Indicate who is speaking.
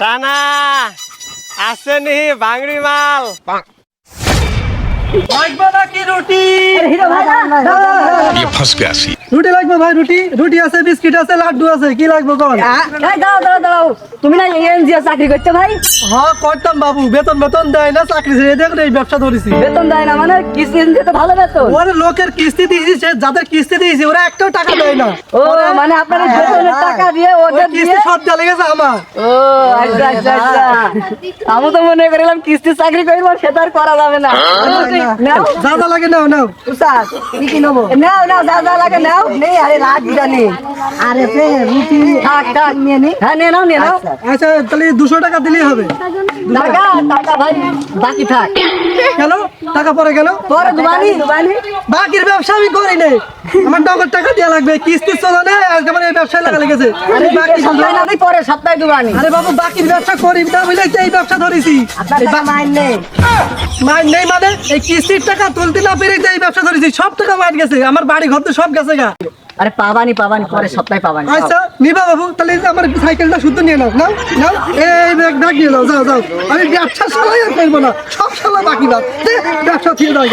Speaker 1: টানা আসেনি বাংড়ি মাল
Speaker 2: লাগবে নাকি রুটি
Speaker 3: হিরো ভাই
Speaker 4: ये फंस गया सी
Speaker 2: রুটি লাগবে ভাই রুটি? রুটি আছে বিস্কিট আছে লাড্ডু আছে কি লাগবে কোন
Speaker 3: এই দাও দাও দাও তুমি না এনজিও চাকরি করতে ভাই?
Speaker 2: হ্যাঁ করতাম বাবু বেতন বেতন দেয় না চাকরি ছেড়ে দেখ এই ব্যবসা ধরেছি।
Speaker 3: বেতন দেয় না মানে কিস্তি দিতে তো ভালো বেতন।
Speaker 2: ওরে লোকের কিস্তি দিয়েছি সে যাদের কিস্তি দিয়েছি ওরা একটাও টাকা দেয় না।
Speaker 3: ও মানে আপনার বেতনের টাকা দিয়ে ওদের
Speaker 2: কিস্তি সব চলে গেছে আমার।
Speaker 3: ও আচ্ছা আচ্ছা আচ্ছা। আমি তো মনে করিলাম কিস্তি চাকরি করব সেটা আর করা যাবে না। নাও।
Speaker 2: যা যা লাগে নাও নাও।
Speaker 3: উস্তাদ। কি কি নেব? নাও নাও যা লাগে নাও। নেই আরে নেই। আরে সে রুটি থাক থাক নিয়ে নি। হ্যাঁ নিয়ে নাও নিয়ে নাও।
Speaker 2: আচ্ছা তাহলে দুশো টাকা দিলেই হবে।
Speaker 3: টাকা টাকা ভাই বাকি থাক।
Speaker 2: কেন? টাকা পরে কেন?
Speaker 3: পরে দুবানি দুবানি
Speaker 2: বাকির ব্যবসা আমি করি নাই। আমার নগদ টাকা দেওয়া লাগবে। কিস্তি চলে না আজকে আমার এই ব্যবসায় লাগা লেগেছে।
Speaker 3: আরে
Speaker 2: বাকি
Speaker 3: সপ্তাহে না পরে সপ্তাহে দুবানি
Speaker 2: আরে বাবু বাকির ব্যবসা করি না বুঝলে এই ব্যবসা ধরেছি।
Speaker 3: মাইন নেই।
Speaker 2: মাইন নেই মানে এই কিস্তির টাকা তুলতে না পেরে এই ব্যবসা ধরেছি সব টাকা মাইন গেছে। আমার বাড়ি ঘর তো সব গেছে গা।
Speaker 3: আরে পাবানি পাবানি পরে সপ্তাহে পাবানি।
Speaker 2: আচ্ছা নিবা বাবু তাহলে আমার সাইকেলটা শুদ্ধ নিয়ে নাও। নাও নাও। এই ব্যাগ ব্যাগ নিয়ে নাও যাও যাও। আমি ব্যবসা সালাই আর করব না। সব বাকি বাদ। ব্যবসা ছিল দাও